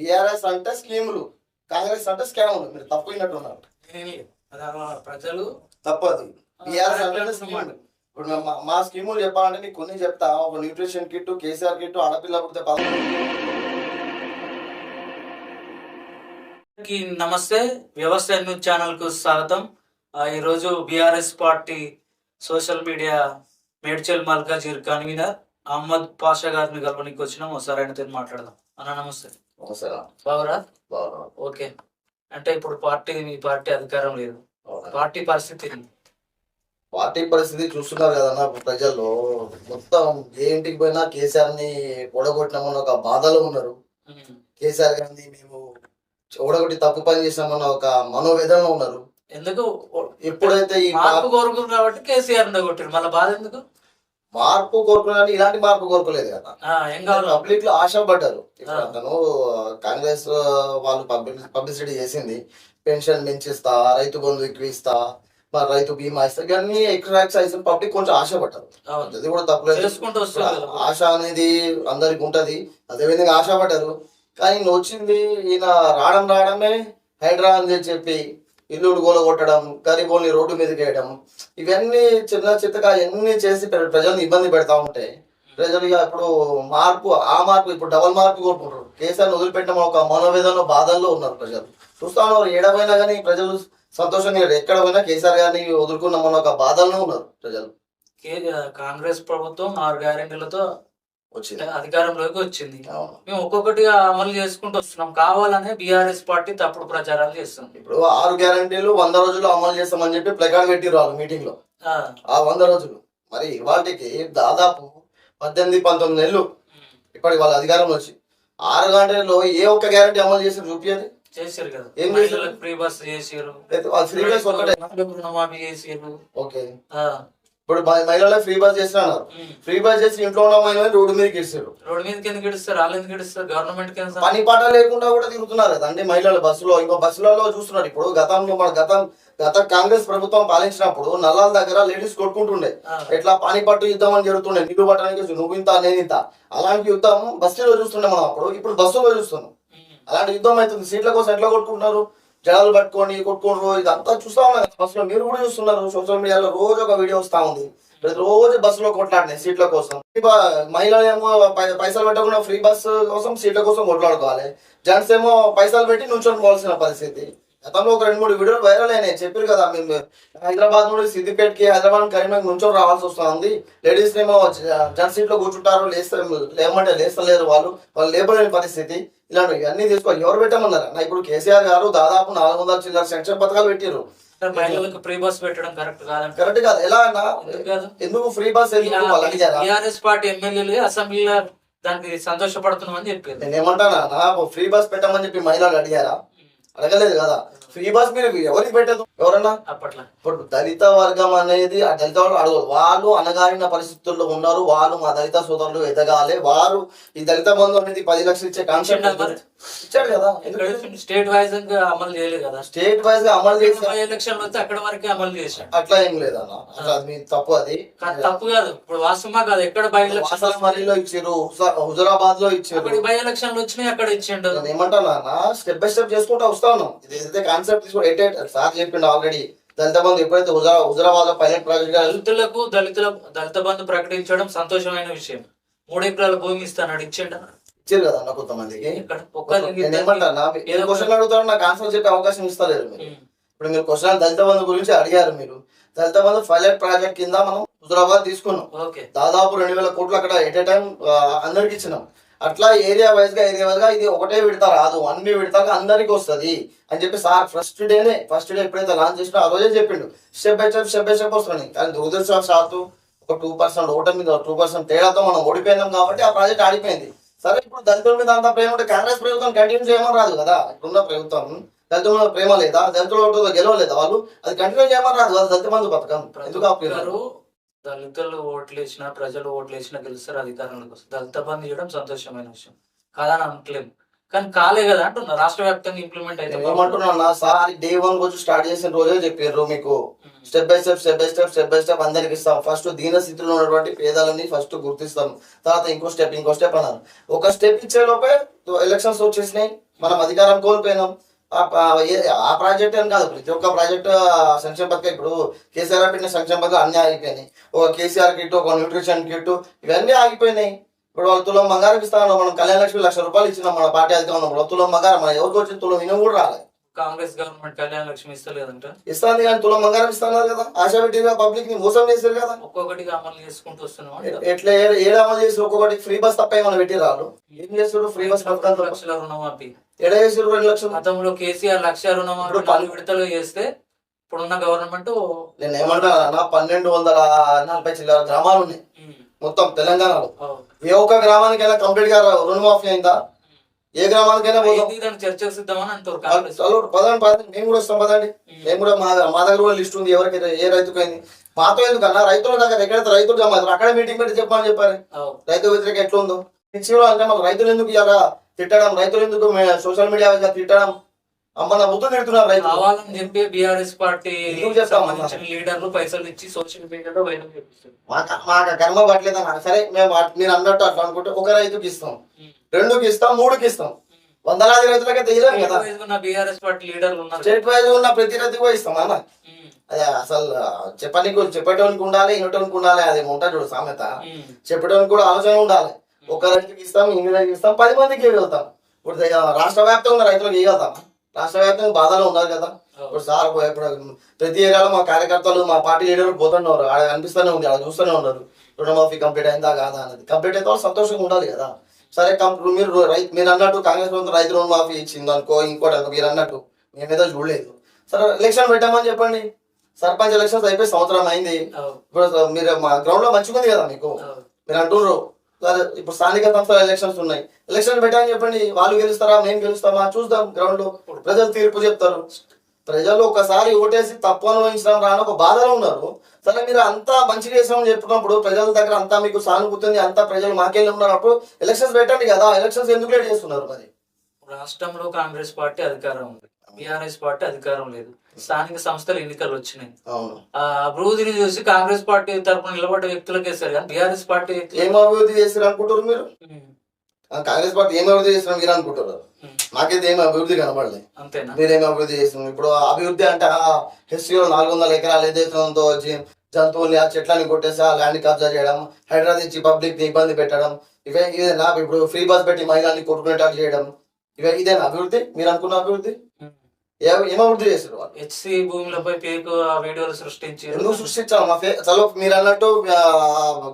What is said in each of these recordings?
BRS అంటే స్కీములు కాంగ్రెస్ అంటే స్కాములు. మీరు ఆ ప్రజలు తప్పదు. బీఆర్ఎస్ అంటే స్కీములు. ఇప్పుడు మా- స్కీములు చెప్పాలంటే నీకు కొన్ని చెప్తా. ఒక న్యూట్రిషన్ కిట్ కేసీఆర్ కిట్ ఆడపిల్ల పుడితే నమస్తే. వ్యవస్థ న్యూస్ ఛానల్కు స్వాగతం ఈరోజు BRS party social media Medchal Malkajgiri convener Ahmed Pasha గారిని కలవడానికి వచ్చినాం. ఒకసారి ఆయనతో మాట్లాడదాం. అన్న నమస్తే. బాగురా. ఓకే. అంటే ఇప్పుడు పార్టీ మీ పార్టీ అధికారం లేదు. పార్టీ పరిస్థితి? పార్టీ పరిస్థితి చూస్తున్నారు కదన్న ప్రజల్లో మొత్తం ఏ ఇంటికి పోయినా కేసీఆర్ని ఓడగొట్టినామన్న ఒక బాధలో ఉన్నారు. కేసీఆర్ గారిని మేము ఓడగొట్టి తప్పు పని చేసామన్న ఒక మనోవేదనలో ఉన్నారు. ఎందుకు? ఎప్పుడైతే ఈ మార్పు కోరుకున్నారు కాబట్టి కేసీఆర్ కొట్టారు మళ్ళీ బాధ ఎందుకు? మార్పు కోరుకున్నాడు ఇలాంటి మార్పు కోరుకోలేదు కదా. పబ్లిక్లో ఆశపడ్డారు. ఇప్పుడు ఆ. అతను కాంగ్రెస్ వాళ్ళు పబ్లిసిటీ చేసింది. పెన్షన్ పెంచిస్తా రైతు బంధు ఎక్కువ ఇస్తా మరి రైతు బీమా ఇస్తా ఇవన్నీ ఎక్స్ట్రా పబ్లిక్ కొంచెం ఆశపడ్డారు. అవును. అది కూడా తప్పలేదు. ఆశ అనేది అందరికి ఉంటది. అదే విధంగా ఆశపడ్డారు. కానీ వచ్చింది ఈయన రావడం రావడమే హైడ్రా అని చెప్పి ఇల్లుడు గోల కొట్టడం గరీబోల్ని రోడ్డు మీదకి వేయడం ఇవన్నీ చిన్న చిత్తగా ఎన్ని చేసి ప్రజల్ని ఇబ్బంది పెడతా ఉంటాయి ప్రజలు ఇక ఇప్పుడు మార్పు ఆ మార్పు ఇప్పుడు డబల్ మార్పు కోరుకుంటారు కేసీఆర్ని వదిలిపెట్టడం ఒక మనోవేదనలో బాధల్లో ఉన్నారు ప్రజలు. చూస్తా ఉన్నారు ఏడపోయినా కానీ ప్రజలు సంతోషంగా లేరు. ఎక్కడ పోయినా కేసీఆర్ గారిని వదులుకున్నామన్న ఒక బాధల్లో ఉన్నారు ప్రజలు. కే- కాంగ్రెస్ ప్రభుత్వం ఆరు గ్యారెంటీలతో వచ్చింది. అధికారంలోకి వచ్చింది. మేము ఒక్కొక్కటిగా అమలు చేసుకుంటూ వస్తున్నాం. కావాలనే బీఆర్ఎస్ పార్టీ తప్పుడు ప్రచారాలు చేస్తుంది. ఇప్పుడు ఆరు గ్యారంటీలు వంద రోజులు అమలు చేస్తామని చెప్పి ప్లకార్డ్ పెట్టిరు వాళ్ళు మీటింగ్లో. ఆ, వంద రోజులు. మరి వాటికి దాదాపు పద్దెనిమిది పంతొమ్మిది నెలలు ఇప్పటికి వాళ్ళ అధికారంలో వచ్చి. ఆరు గంటల్లో ఏ ఒక్క గ్యారంటీ అమలు చేసి చూపించండి చేసారు కదా. ఏం ఫ్రీ బస్ చేసారు ఫ్రీ బస్ ఒకటే రుణమాఫీ చేసారు ఓకే. ఇప్పుడు మహి- మహిళలకు ఫ్రీ బస్ చేస్తున్నారు ఉమ్. ఫ్రీ బస్ చేసి ఇంట్లో ఉన్న మహిళలు రోడ్డు మీదకి ఇస్తారు రోడ్డు మీదకి ఎందుకు ఇడుస్తారు వాళ్ళు ఎందుకు ఇడుస్తారు గవర్నమెంట్ పని పాట లేకుండా కూడా తిరుగుతున్నారు అంటే మహిళలు బస్సులో. ఇంకో బస్సులలో చూస్తున్నారు. ఇప్పుడు గతంలో మన గతం గత కాంగ్రెస్ ప్రభుత్వం పాలించినప్పుడు నల్లాల దగ్గర లేడీస్ కొట్టుకుంటుండే. ఎట్లా పానిపట్టు యుద్ధం అని జరుగుతుండే. నీళ్ళు పట్టడానికి నువ్వు ఇంత నేను ఇంత. అలాంటి యుద్ధం బస్సులో చూస్తుండే మనం అప్పుడు. ఇప్పుడు బస్సులో చూస్తున్నాం. అలాంటి యుద్ధం అవుతుంది. సీట్ల కోసం ఎట్లా కొట్టుకుంటున్నారు? జనాలు పట్టుకొని రోజు ఇదంతా చూస్తా ఉన్నారు కదా మీరు కూడా చూస్తున్నారు. సోషల్ మీడియాలో రోజు ఒక వీడియో వస్తా ఉంది. రోజు బస్సులో కొట్లాడినాయి సీట్ల కోసం. మహిళలు ఏమో పైసలు పెట్టకుండా ఫ్రీ బస్ కోసం సీట్ల కోసం కొట్లాడుకోవాలి. జెంట్స్ ఏమో పైసలు పెట్టి నుంచొని పోవాల్సిన పరిస్థితి. గతంలో ఒక రెండు మూడు వీడియోలు వైరల్ అయినాయి. చెప్పారు కదా మేము హైదరాబాద్ నుండి సిద్దిపేటకి హైదరాబాద్ కరీంనగర్ నుంచొని రావాల్సి వస్తుంది. లేడీస్ ఏమో జెంట్స్ సీట్లో కూర్చుంటారు. లేస్తే లేమంటే లేస్తలేరు వాళ్ళు. వాళ్ళు లేపలేని పరిస్థితి. ఇలాంటివి అన్ని తీసుకోవాలి ఎవరు పెట్టమన్నారు? నా ఇప్పుడు కేసీఆర్ గారు దాదాపు నాలుగు వందల చిల్లర సంక్షేమ పథకాలు పెట్టారు ఫ్రీ బస్ పెట్టడం కరెక్ట్ కాదంట. కరెక్ట్ కాదు. ఎలా అన్నా? ఎందుకు కాదు? ఫ్రీ బస్ టీఆర్ఎస్ పార్టీ ఎమ్మెల్యేలు అసెంబ్లీలో దానికి సంతోషపడుతున్నామని చెప్పారు. నేను ఏమంటానా? ఫ్రీ బస్ పెట్టమని చెప్పి మహిళలు అడిగారా? అడగలేదు కదా. ఫ్రీ బస్ మీరు ఎవరికి పెట్టదు? ఎవరన్నా? అప్పట్లో. ఇప్పుడు దళిత వర్గం అనేది ఆ దళిత వాళ్ళు అడగదు వాళ్ళు అనగారిన పరిస్థితుల్లో ఉన్నారు. వాళ్ళు మా దళిత సోదరులు ఎదగాలి. వారు ఈ దళిత బంధు అనేది పది లక్షలు ఇచ్చే కాన్సెప్ట్ ఇచ్చిండా కదా స్టేట్ వైజ్ అమలు చేయలేదు కదా? స్టేట్ వైజ్గా అమలు చేసి ఎలక్షన్ వస్తే అక్కడ వరకే అమలు చేశాడు. అట్లా ఏం లేదన్న. అట్లా మీ తప్పు అది. తప్పు కాదు. ఇప్పుడు వాస్తవమా కాదు? ఎక్కడ బై ఎలక్షన్ ఇచ్చారు? హుజరాబాద్లో ఇచ్చారు. బై ఎలక్షన్లు వచ్చినాయి అక్కడ ఇచ్చిండు. నేను ఏమంటాను అన్న స్టెప్ బై స్టెప్ చేసుకుంటూ వస్తా ఉన్నాం. ఇది ఏదైతే కాన్సెప్ట్ తీసుకుని ఎయిట్ సార్ చెప్పిండు ఆల్రెడీ దళిత బంధు ఎప్పుడైతే హుజరా హుజరాబాద్లో పైలట్ ప్రాజెక్ట్ దళితులకు దళితుల దళిత బంధు ప్రకటించడం సంతోషమైన విషయం. మూడు ఎకరాల భూమి ఇస్తాడు ఇచ్చిండ ఇచ్చారు కదా అన్న కొంతమందికి. ఏదో క్వశ్చన్ అడుగుతారు నాకు ఆన్సర్ చెప్పే అవకాశం ఇస్తలేరు మీరు. ఇప్పుడు మీరు క్వశ్చన్ దళిత బంధు గురించి అడిగారు మీరు. దళిత బంధు పైలట్ ప్రాజెక్ట్ కింద మనం హుజరాబాద్ తీసుకున్నాం. ఓకే. దాదాపు రెండు వేల కోట్లు అక్కడ ఎట్ ఏ టైం అందరికి ఇచ్చినాం. అట్లా ఏరియా వైజ్గా ఏరియా వైజ్గా ఇది ఒకటే విడత రాదు. అన్ని విడతగా అందరికి వస్తది అని చెప్పి సార్ ఫస్ట్ డేనే ఫస్ట్ డే ఎప్పుడైతే లాంచ్ చేసినా ఆ రోజే చెప్పిండు. Step by step step by step వస్తుంది కానీ దురదృష్టవశాత్తు ఒక టూ పర్సెంట్ ఓటర్ మీద టూ పర్సెంట్ తేడాతో మనం ఓడిపోయినాం కాబట్టి ఆ ప్రాజెక్ట్ ఆడిపోయింది సరే ఇప్పుడు దళితుల మీద అంత ప్రేమ ఉంటే కాంగ్రెస్ ప్రభుత్వం కంటిన్యూ చేయమని రాదు కదా? ఇప్పుడున్న ప్రభుత్వం దళితుల మీద ప్రేమ లేదా? దళితుల ఓటుతో గెలవలేదా వాళ్ళు? అది కంటిన్యూ చేయమని రాదు కదా దళిత బంధు పథకం. ఎందుకు ఆపేరు? దళితులు ఓట్లు వేసిన ప్రజలు ఓట్లు వేసిన గెలుస్తారు అధికారంలోకి వస్తారు. దళిత బంధు చేయడం సంతోషమైన విషయం. కాదని అనట్లేదు. కానీ కాలే కదా అంటున్నా రాష్ట్ర వ్యాప్తంగా ఇంప్లిమెంట్ అయితే నేను ఏమంటున్నా నా సార్ డే వన్ రోజు స్టార్ట్ చేసిన రోజే చెప్పారు మీకు. Step by step step by step step by step అందరికి ఇస్తాం. ఫస్ట్ దీన స్థితిలో ఉన్నటువంటి పేదలని ఫస్ట్ గుర్తిస్తాం. తర్వాత ఇంకో స్టెప్ ఇంకో స్టెప్ అన్నారు. ఒక స్టెప్ ఇచ్చే లోపే ఎలక్షన్స్ వచ్చేసినాయి. మనం అధికారం కోల్పోయినాం. ఆ ప్రాజెక్ట్ అని కాదు. ప్రతి ఒక్క ప్రాజెక్ట్ సంక్షేమ పథకం ఇప్పుడు కేసీఆర్ పెట్టిన సంక్షేమ పథకాలు అన్నీ ఆగిపోయినాయి. ఒక కేసీఆర్ కిట్ ఒక న్యూట్రిషన్ కిట్ ఇవన్నీ ఆగిపోయినాయి. ఇప్పుడు వాళ్ళు తులం బంగారం ఇస్తా ఉన్నాం మనం కళ్యాణ లక్ష్మి లక్ష రూపాయలు ఇచ్చినాం మన పార్టీ అధికారం ఉన్నప్పుడు తులం బంగారం మన ఎవరికి వచ్చింది తులం ఇనం కూడా రాలేదు. కాంగ్రెస్ గవర్నమెంట్ కళ్యాణ లక్ష్మి ఇస్తలేదంట. ఇస్తాను కానీ తులం బంగారం ఇస్తున్నారు కదా. ఆశ పెట్టిన పబ్లిక్ని మోసం చేశారు కదా. ఒక్కొక్కటిగా అమలు చేసుకుంటూ వస్తున్నాం ఎట్లా ఏడ అమలు చేసి ఒక్కొక్కటి ఫ్రీ బస్ తప్ప ఏమైనా పెట్టి రాదు ఏం చేస్తారు ఫ్రీ బస్ పథకం లక్షల రుణమాఫీ. ఎడ చేసారు రెండు లక్షలు. గతంలో కేసీఆర్ లక్ష రుణమాఫీ ఇప్పుడు నాలుగు విడతలు చేస్తే ఇప్పుడున్న గవర్నమెంట్ నేను ఏమంటా నా పన్నెండు వందల నలభై చిల్లర గ్రామాలు ఉన్నాయి. మొత్తం తెలంగాణలో. ఏ ఒక్క గ్రామానికైనా కంప్లీట్గా రుణమాఫీ అయిందా? ఏ గ్రామానికైనా అంటారు పదండి పదండి. మేము కూడా వస్తాం పదండి. మేము కూడా మా మా దగ్గర కూడా లిస్ట్ ఉంది. ఎవరికి ఏ రైతుకైంది మాతో ఎందుకన్నా రైతుల దగ్గర ఎక్కడైతే రైతులు జమ అక్కడ మీటింగ్ పెట్టి చెప్పమని చెప్పారు. రైతు వ్యతిరేక ఎట్లా ఉందో ఇచ్చిలో అంటే మళ్ళీ రైతులు ఎందుకు ఇలా తిట్టడం రైతులు ఎందుకు సోషల్ మీడియా తిట్టడం? అమ్మ బుద్ధి తిడుతున్నారు రైతులు. కావాలని చెప్పి బీఆర్ఎస్ పార్టీ? సంబంధించిన లీడర్లు పైసలు ఇచ్చి సోషల్ మీడియాలో చేపిస్తారు. మాకు మాకు కర్మ పట్టలేదన్న సరే మేము మీరు అన్నట్టు అట్లా అనుకుంటే ఒక రైతుకి ఇస్తాం. రెండుకి ఇస్తాం మూడుకి ఇస్తాం. వందలాది రైతులకే తెలియదు కదా. బీఆర్ఎస్ పార్టీ లీడర్లు ఉన్నారు. స్టేట్ వైజ్ ఉన్న ప్రతి రైతుకు ఇస్తాం అన్న. అదే అసలు చెప్పడానికి చెప్పేటోనికి ఉండాలి వినటోనికి ఉండాలి అది ఉంటుంది చూడు సామెత. చెప్పడానికి కూడా ఆలోచన ఉండాలి. ఒక రైతుకి ఇస్తాం ఇంటి రైతుకి ఇస్తాం పది మందికి ఇవ్వగలుగుతాం. ఇప్పుడు రాష్ట్ర వ్యాప్తంగా రైతులకు ఇవ్వగలుగుతాం. రాష్ట్ర వ్యాప్తంగా బాధలు ఉన్నారు కదా. ఇప్పుడు సార్ ఇప్పుడు ప్రతి ఏరియాలో మా కార్యకర్తలు మా పార్టీ లీడర్లు పోతున్నారు. ఆడ కనిపిస్తూనే ఉంది ఆడ చూస్తూనే ఉన్నారు. రుణమాఫీ కంప్లీట్ అయిందా కాదా అన్నది. కంప్లీట్ అయితే వాళ్ళు సంతోషంగా ఉండాలి కదా. సరే కం- ఇప్పుడు మీరు రైతు మీరు అన్నట్టు కాంగ్రెస్ ప్రభుత్వం రైతు రుణమాఫీ ఇచ్చింది అనుకో ఇంకోటి అనుకో మీరు అన్నట్టు. మేమేదో చూడలేదు. సరే ఎలక్షన్ పెట్టామని చెప్పండి. సర్పంచ్ ఎలక్షన్స్ అయిపోయి సంవత్సరం అయింది. ఇప్పుడు మీరు మా గ్రౌండ్లో మంచిగా ఉంది కదా మీకు. మీరు అంటున్నారు. ఇప్పుడు స్థానిక సంస్థల ఎలక్షన్స్ ఉన్నాయి. ఎలక్షన్ పెట్టాలని చెప్పండి. వాళ్ళు గెలుస్తారా మేము గెలుస్తామా? చూద్దాం గ్రౌండ్లో. ప్రజలు తీర్పు చెప్తారు. ప్రజలు ఒకసారి ఓటేసి తప్పు అనుభవించడం రాని ఒక బాధలో ఉన్నారు. సరే మీరు అంతా మంచిగా చేసామని చెప్పినప్పుడు ప్రజల దగ్గర అంతా మీకు సానుభూతి అంతా ప్రజలు మాకెళ్ళి ఉన్నప్పుడు ఎలక్షన్స్ పెట్టండి కదా. ఎలక్షన్స్ ఎందుకు లేట్ చేస్తున్నారు మరి? రాష్ట్రంలో కాంగ్రెస్ పార్టీ అధికారం ఉంది. బీఆర్ఎస్ పార్టీ అధికారం లేదు. స్థానిక సంస్థలు ఎన్నికలు వచ్చినాయి. అభివృద్ధిని చూసి కాంగ్రెస్ పార్టీ తరపున నిలబడ్డ వ్యక్తులకే వేస్తారు కానీ బీఆర్ఎస్ పార్టీ ఏం అభివృద్ధి చేస్తారు అనుకుంటారు మీరు? కాంగ్రెస్ పార్టీ ఏం అభివృద్ధి చేస్తున్నారు మీరు అనుకుంటారు. నాకైతే ఏం అభివృద్ధి కనబడలేదు. అంతేనా? మీరేం అభివృద్ధి చేస్తున్నారు? ఇప్పుడు అభివృద్ధి అంటే హిస్టరీలో నాలుగు వందల ఎకరాలు ఏదైతే జంతువుల్ని ఆ చెట్లని కొట్టేసి ఆ ల్యాండ్ కబ్జా చేయడం హైదరాబాద్ ఇచ్చి పబ్లిక్ని ఇబ్బంది పెట్టడం ఇవే ఇదేనా ఇప్పుడు ఫ్రీ బస్ పెట్టి మహిళల్ని కొట్టుకునేటట్టు చేయడం ఇవే ఇదేనా అభివృద్ధి? మీరు అనుకున్న అభివృద్ధి? వాళ్ళు. హెచ్సి భూములపై వీడియోలు సృష్టించి ఎందుకు సృష్టించాలి మా ఫే చలో మీరు అన్నట్టు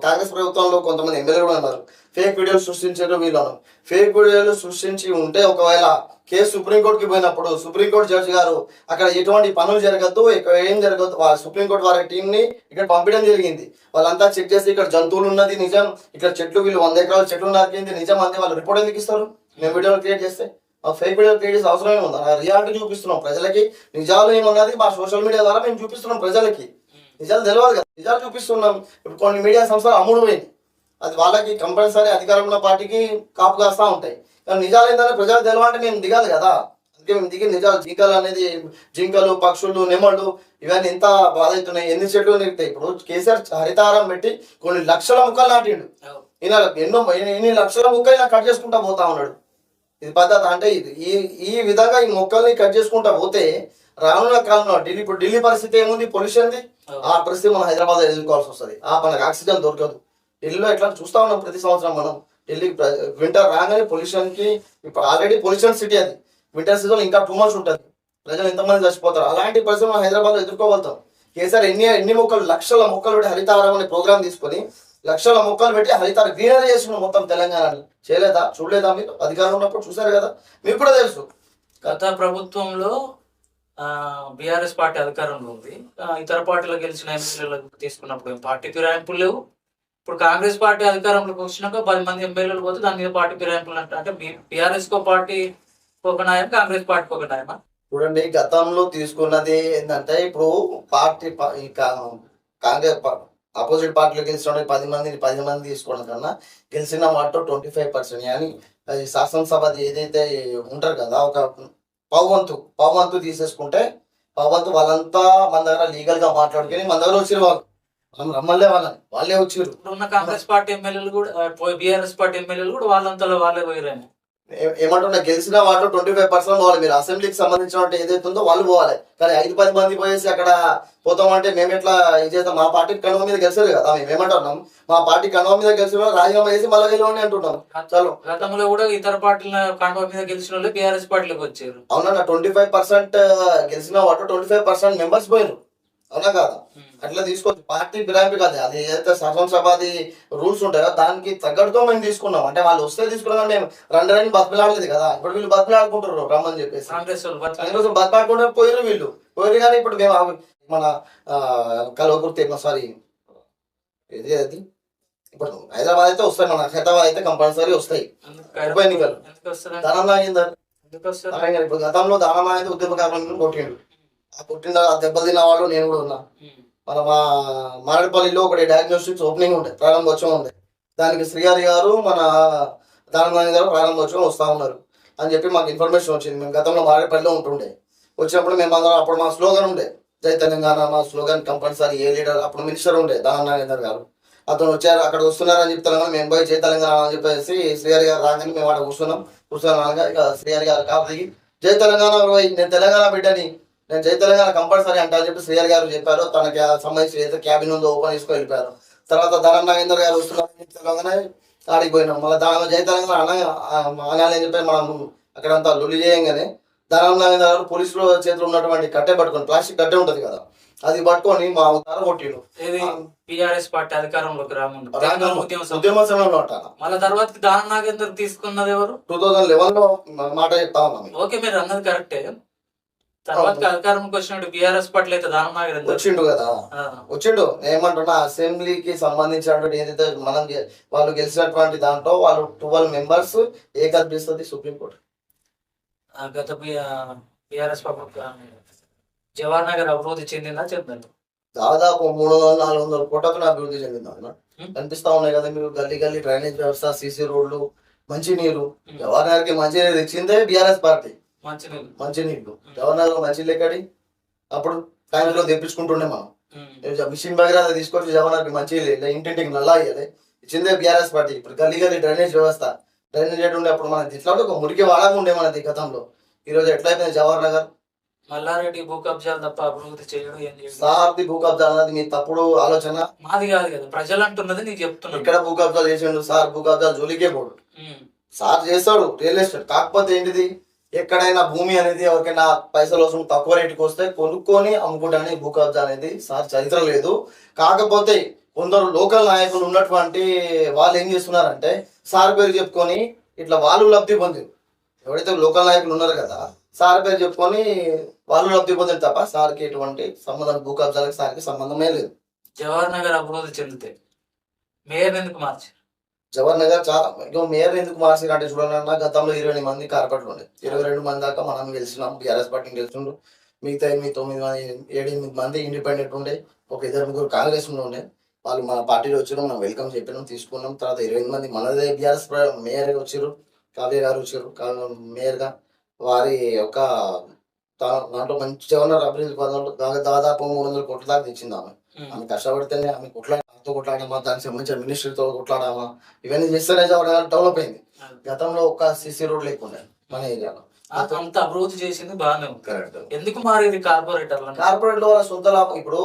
కాంగ్రెస్ ప్రభుత్వంలో కొంతమంది ఎమ్మెల్యేలు కూడా ఉన్నారు. ఫేక్ వీడియోలు సృష్టించారు వీళ్ళు ఫేక్ వీడియోలు సృష్టించి ఉంటే ఒకవేళ కేసు సుప్రీంకోర్టుకి పోయినప్పుడు సుప్రీంకోర్టు జడ్జి గారు అక్కడ ఎటువంటి పనులు జరగద్దు ఇక్కడ ఏం జరగదు వాళ్ళ సుప్రీంకోర్టు వారి టీం ని ఇక్కడ పంపించడం జరిగింది. వాళ్ళంతా చెక్ చేసి ఇక్కడ జంతువులు ఉన్నది నిజం ఇక్కడ చెట్లు వీళ్ళు వంద ఎకరాల చెట్లు నరికింది నిజం అంతే వాళ్ళు రిపోర్ట్ ఎందుకు ఇస్తారు? మేము వీడియోలు క్రియేట్ చేస్తే. ఆ ఫేక్ వీడియో క్రియేట్ చేసే అవసరం ఏముంది రియాలిటీ చూపిస్తున్నాం ప్రజలకి. నిజాలు ఏమున్నది? మా సోషల్ మీడియా ద్వారా మేము చూపిస్తున్నాం ప్రజలకి. నిజాలు తెలియదు కదా. నిజాలు చూపిస్తున్నాం. ఇప్పుడు కొన్ని మీడియా సంస్థలు అమ్ముడు పోయింది అది వాళ్ళకి కంపల్సరీ అధికారంలో పార్టీకి కాపు కాస్తా ఉంటాయి. కానీ నిజాలు ఏంటంటే ప్రజలు తెలవాలంటే మేము దిగాలి కదా. అందుకే మేము దిగి నిజాలు జింకలు అనేది జింకలు పక్షులు నెమళ్ళు ఇవన్నీ ఎంత బాధ అవుతున్నాయి? ఎన్ని చెట్లు నిగుతాయి ఇప్పుడు కేసీఆర్ హరితారం పెట్టి కొన్ని లక్షల ముక్కలు నాటిండు. ఈయన ఎన్నో ఎన్ని లక్షల ముక్కలు ఇలా కట్ చేసుకుంటా పోతా ఉన్నాడు. ఇది పద్ధతి అంటే ఇది. ఈ ఈ విధంగా ఈ మొక్కల్ని కట్ చేసుకుంటా పోతే రానున్న కాలంలో ఢిల్లీ ఇప్పుడు ఢిల్లీ పరిస్థితి ఏముంది? పొల్యూషన్ది ఆ పరిస్థితి మనం హైదరాబాద్ ఎదుర్కోవాల్సి వస్తుంది. ఆ మనకు ఆక్సిజన్ దొరకదు. ఢిల్లీలో ఎట్లా చూస్తా ఉన్నాం ప్రతి సంవత్సరం మనం. ఢిల్లీ వింటర్ రాగానే పొల్యూషన్కి ఇప్పుడు ఆల్రెడీ పొల్యూషన్ సిటీ అది. వింటర్ సీజన్ ఇంకా టూ మంత్స్ ఉంటుంది. ప్రజలు ఎంతమంది చచ్చిపోతారు? అలాంటి పరిస్థితి మనం హైదరాబాద్లో ఎదుర్కోగలుగుతాం. కేసీఆర్ ఎన్ని ఎన్ని మొక్కలు లక్షల మొక్కలు పెట్టి హరితారం అనే ప్రోగ్రామ్ తీసుకొని లక్షల మొక్కలు పెట్టి హరితారం గ్రీనరీ చేస్తున్నాం మొత్తం తెలంగాణని చేయలేదా? చూడలేదా మీరు? అధికారం ఉన్నప్పుడు చూసారు కదా? మీకు కూడా తెలుసు. గత ప్రభుత్వంలో బీఆర్ఎస్ పార్టీ అధికారంలో ఉంది. ఇతర పార్టీలో గెలిచిన ఎమ్మెల్యేలకు తీసుకున్నప్పుడు పార్టీ ఫిరాయింపులు లేవు. ఇప్పుడు కాంగ్రెస్ పార్టీ అధికారంలోకి వచ్చినాక పది మంది ఎమ్మెల్యేలు పోతే దాని మీద పార్టీ ఫిరాయింపులు అంటే అంటే బీఆర్ఎస్ కో పార్టీ ఒక న్యాయం కాంగ్రెస్ పార్టీకి ఒక న్యాయమా? చూడండి గతంలో తీసుకున్నది ఏంటంటే ఇప్పుడు పార్టీ కాంగ్రెస్ ఆపోజిట్ పార్టీలో గెలిచిన పది మందిని పది మంది తీసుకోవడం కన్నా గెలిచిన వాటిలో ట్వంటీ ఫైవ్ పర్సెంట్ కానీ అది శాసనసభ ఏదైతే ఉంటారు కదా ఒక పవంతు పవంతు తీసేసుకుంటే పవంతు వాళ్ళంతా మన దగ్గర లీగల్గా మాట్లాడుకొని మన దగ్గర వచ్చిరు వాళ్ళు. మనం రమ్మలే వాళ్ళని వాళ్ళే వచ్చారు ఉన్న కాంగ్రెస్ పార్టీ ఎమ్మెల్యేలు కూడా బీఆర్ఎస్ పార్టీ ఎమ్మెల్యేలు కూడా వాళ్ళంతలో వాళ్ళే పోయిరాము ఏమంటున్నా గెలిచిన వాళ్ళు ట్వంటీ ఫైవ్ పర్సెంట్ పోవాలి. మీరు అసెంబ్లీకి సంబంధించిన ఏదైతే ఉందో వాళ్ళు పోవాలి. కానీ ఐదు పది మంది పోయేసి అక్కడ పోతామంటే మేము ఎట్లా ఇది చేస్తాం? మా పార్టీ కనుమ మీద గెలిచారు కదా. మేము ఏమంటున్నాం? మా పార్టీ కనుమ మీద గెలిచిన వాళ్ళు రాజీనామా చేసి మళ్ళీ గెలవండి అంటున్నాం. చలో. గతంలో కూడా ఇతర పార్టీల కండువ మీద గెలిచిన వాళ్ళు బీఆర్ఎస్ పార్టీలోకి వచ్చారు. అవునన్నా ట్వంటీ ఫైవ్ పర్సెంట్ గెలిచిన వాళ్ళు ట్వంటీ ఫైవ్ పర్సెంట్ మెంబర్స్ పోయారు అవునా కాదా? అట్లా తీసుకోవచ్చు. పార్టీ ఫిరాయింపు కాదు. అది ఏదైతే శాసనసభది రూల్స్ ఉంటాయో దానికి తగ్గట్టుతో మేము తీసుకున్నాం. అంటే వాళ్ళు వస్తే తీసుకున్నాం కానీ మేము రెండు రెండు బతిలాడలేదు కదా. ఇప్పుడు వీళ్ళు బతిలాడుకుంటారు రమ్మని చెప్పేసి. కాంగ్రెస్ వాళ్ళు బతికి- అందుకోసం బతిలాడుకుంటే పోయారు వీళ్ళు. పోయారు కానీ ఇప్పుడు మేము మన కలవకుర్తి సారీ ఇది అది? ఇప్పుడు హైదరాబాద్ అయితే వస్తాయి. మన హైదరాబాద్ అయితే కంపల్సరీ వస్తాయి. ఉప ఎన్నికలు. లాగిందా? ఇప్పుడు గతంలో దానం అనేది ఉద్యమకారులను కొట్టిండు ఆ కొట్టిన ఆ దెబ్బలు తిన్న వాళ్ళు నేను కూడా ఉన్నా. మన మా మారేడుపల్లిలో ఒకటి డయాగ్నోస్టిక్స్ ఓపెనింగ్ ఉండే ప్రారంభోత్సవం ఉండే. దానికి శ్రీహరి గారు మన దాననాని గారు ప్రారంభోత్సవం వస్తా ఉన్నారు. అని చెప్పి మాకు ఇన్ఫర్మేషన్ వచ్చింది. మేము గతంలో మారేడుపల్లిలో ఉంటుండే. వచ్చినప్పుడు మేము అందరం అప్పుడు మా స్లోగన్ ఉండే. జై తెలంగాణ మా స్లోగన్ కంపల్సరీ ఏ లీడర్ అప్పుడు మినిస్టర్ ఉండే దాననాగేందర్ గారు. అతను వచ్చారు అక్కడ వస్తున్నారని చెప్తాను కానీ మేము పోయి జై తెలంగాణ అని చెప్పేసి శ్రీహరి గారు రాగానే మేము అక్కడ కూర్చున్నాం. కూర్చున్నాక ఇక శ్రీహరి గారు దిగి జై తెలంగాణ రోయ్ నేను తెలంగాణ బిడ్డని నేను జై తెలంగాణ కంపల్సరీ అంటా అని చెప్పి శ్రీహరి గారు చెప్పారు. తనకి సంబంధించి ఏదైతే క్యాబిన్ ఉందో ఓపెన్ చేసుకొని వెళ్ళిపోయారు. తర్వాత ధనం నాగేందర్ గారు వస్తున్నారు. తెలంగాణ ఆడికి పోయినాం. మళ్ళీ దాని జై తెలంగాణ అన అనాలి అని చెప్పి మనం అక్కడంతా లులి చేయంగానే ధనం నాగేందర్ గారు పోలీసుల చేతిలో ఉన్నటువంటి కట్టె పట్టుకొని ప్లాస్టిక్ కట్టె ఉంటుంది కదా అది పట్టుకొని మా ధర కొట్టిండు. ఇది బీఆర్ఎస్ పార్టీ అధికారంలోకి రాజ్యాంగం ఉద్యమ సమయంలో మళ్ళా తర్వాత దాన నాగేందర్ తీసుకున్నది ఎవరు? టూ థౌజండ్ లెవెన్లో మాట చెప్తా ఉన్నాం ఓకే మీరు అన్నది కరెక్టే. తర్వాత అధికారంకి బీఆర్ఎస్ అయితే వచ్చిండు కదా? వచ్చిండు. ఏమంటున్నా అసెంబ్లీకి సంబంధించినటువంటి ఏదైతే మనం వాళ్ళు గెలిచినటువంటి దాంట్లో వాళ్ళు ట్వెల్వ్ మెంబర్స్ ఏ కల్పిస్తుంది సుప్రీంకోర్టు గత బీఆర్ఎస్ జవహర్ నగర్ అభివృద్ధి చెందిందా చెందదు దాదాపు మూడు వందల నాలుగు వందల కోట్లతో అభివృద్ధి చెందింది. కనిపిస్తా ఉన్నాయి కదా మీరు గల్లీ గల్లీ డ్రైనేజ్ వ్యవస్థ సీసీ రోడ్లు మంచినీరు. జవహర్కి మంచినీరు ఇచ్చిందే బీఆర్ఎస్ పార్టీ. మంచినీళ్ళు. మంచినీళ్ళు. జవహర్లో మంచి ఎక్కడి? అప్పుడు ట్యాంక్లో తెప్పించుకుంటుండే మనం. మిషన్ భగీరథ తీసుకొచ్చి జవహర్కి మంచి ఇలా ఇంటింటికి నల్లా అయ్యాలి ఇచ్చిందే బీఆర్ఎస్ పార్టీ ఇప్పుడు గల్లీ గల్లీ డ్రైనేజ్ వ్యవస్థ. డ్రైనేజ్ ఎటు ఉండే అప్పుడు మనది ఇట్లా ఒక మురికి వాడక ఉండే మనది గతంలో. ఈ రోజు ఎట్లయిపోయింది జవహర్ నగర్ మల్లారెడ్డి భూ కబ్జాలు తప్ప అభివృద్ధి చేయడం సార్ది భూ కబ్జా అన్నది మీ తప్పుడు ఆలోచన? మాది కాదు కదా ప్రజలు అంటున్నది నీకు చెప్తున్నాను. ఇక్కడ భూ కబ్జా చేసిండు? సార్ భూ కబ్జా జోలికే పోడు. సార్ చేస్తాడు రియల్ ఎస్టేట్. కాకపోతే ఏంటిది? ఎక్కడైనా భూమి అనేది ఎవరికైనా పైసలు అవసరం తక్కువ రేటుకి వస్తే కొనుక్కొని అమ్ముకోవడానికి భూ కబ్జా అనేది సార్ చరిత్ర లేదు. కాకపోతే కొందరు లోకల్ నాయకులు ఉన్నటువంటి వాళ్ళు ఏం చేస్తున్నారంటే సార్ పేరు చెప్పుకొని ఇట్లా వాళ్ళు లబ్ధి పొందారు. ఎవరైతే లోకల్ నాయకులు ఉన్నారు కదా సార్ పేరు చెప్పుకొని వాళ్ళు లబ్ధి పొందారు తప్ప సార్కి ఎటువంటి సంబంధం భూ కబ్జాలకు సార్కి సంబంధమే లేదు. జవహర్ నగర్ అభివృద్ధి చెందితే మేయర్ ఎందుకు మార్చి జవహర్ నగర్ చాలా ఇంకో మేయర్ ఎందుకు మార్చారు అంటే చూడాలన్నా గతంలో ఇరవై మంది కార్పొరేట్లు ఉండే. ఇరవై రెండు మంది దాకా మనం గెలిచినాం బీఆర్ఎస్ పార్టీ గెలిచిండు మిగతా ఎనిమిది తొమ్మిది మంది ఏడు ఎనిమిది మంది ఇండిపెండెంట్ ఉండే. ఒక ఇద్దరు ముగ్గురు కాంగ్రెస్ ఉండే. వాళ్ళు మన పార్టీలో వచ్చారు మనం వెల్కమ్ చెప్పినాం తీసుకున్నాం. తర్వాత ఇరవై మంది మనదే బీఆర్ఎస్ మేయర్ వచ్చారు కావ్య గారు వచ్చారు కా- మేయర్గా వారి యొక్క దాంట్లో మంచి జవహర్ అభివృద్ధి పదంలో దాదాపు మూడు వందల కోట్ల దాకా తెచ్చింది ఆమె. ఆమె కష్టపడితేనే ఆమె కొట్లాడతో కొట్లాడామా దానికి సంబంధించిన మినిస్ట్రీతో కొట్లాడామా ఇవన్నీ చేస్తేనే డెవలప్ అయింది. గతంలో ఒక సిసి రోడ్ లేకుండా మన ఏరియాలో. అంత అభివృద్ధి చేసింది బాగానే ఉంది. కరెక్ట్ ఎందుకు మారేది కార్పొరేటర్లు కార్పొరేట్ వాళ్ళ సొంత లాభం. ఇప్పుడు